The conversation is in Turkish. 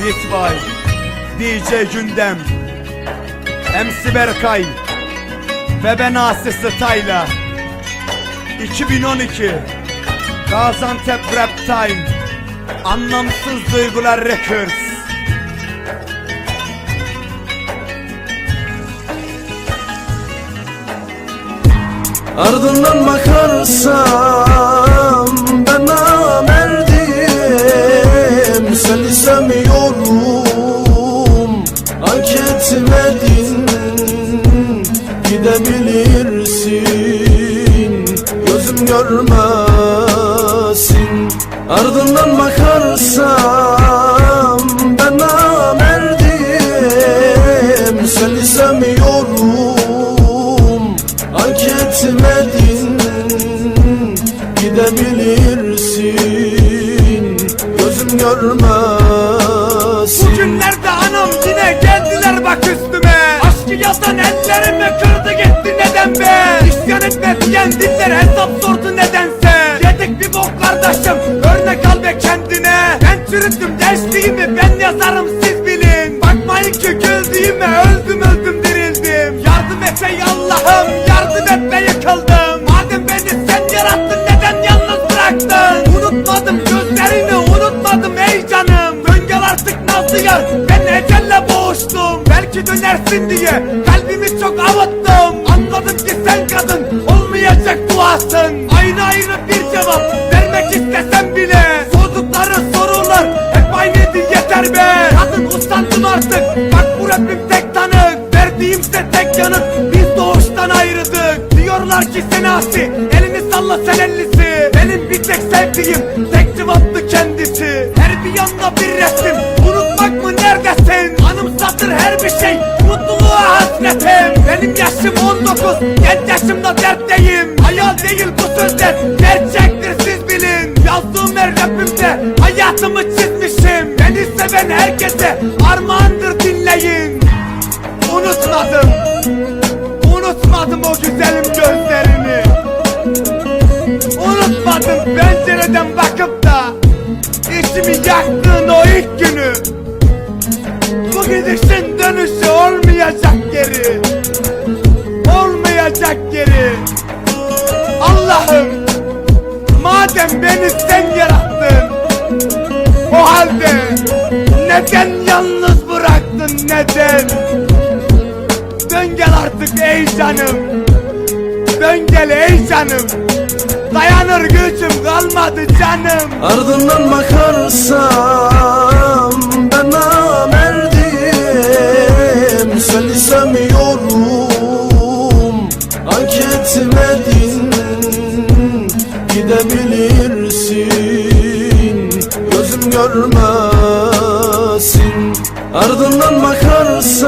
Beatboy DJ Gündem MC Berkay Ve ben Asi Style'a 2012 Gaziantep Rap Time Anlamsız Duygular Records. Ardından bakarsam etmedin Gidebilirsin. Gözüm görmesin Ardından bakarsam ben namerdim. Seni sevmiyorum Hak etmedin. Gidebilirsin Gözüm görmesin. Geldiler bak üstüme. Aşkı yazan ellerimi kırdı gitti neden be? İsyan etme diyen diller hesap sordu nedense. Yedik bir bok kardeşim örnek al be kendine. Ben çürüttüm gençliğimi ben yazarım siz bilin. Bakmayın ki güldüğüme öldüm öldüm dirildim. Yardım et ey Allah'ım yardım et be yıkıldım diye kalbimi çok avuttum Anladım ki sen kadın olmayacak duasın. Ayrı ayrı bir cevap vermek istesem bile Sordukları sorular hep aynıydı yeter be. Kadın usandın artık. Bak bu rapim tek tanık. Verdiğimse tek yanıt biz doğuştan ayrıdık. Diyorlar ki sen asi elini salla sen ellisi. Benim bir tek sevdiğim tek cevaptı kendisi. Her bir yanda bir resim neredesin Anımsatır her bir şey. Mutluluğa hasretim. Benim yaşım 19 genç yaşımda dertteyim. Hayal değil bu sözler gerçektir siz bilin. Yazdığım her rapimde hayatımı çizmişim. Beni seven herkese armağandır dinleyin. Unutmadım Unutmadım o güzelim gözlerini. Unutmadım pencereden bakıp da içimi yaktığın Olmayacak geri. Allah'ım Madem beni sen yarattın O halde Neden yalnız bıraktın neden? Dön gel artık ey canım. Dön gel ey canım. Dayanır gücüm kalmadı canım. Ardından bakarsam ben namerdim. Seni sevmiyorum görmesin Ardından bakarsam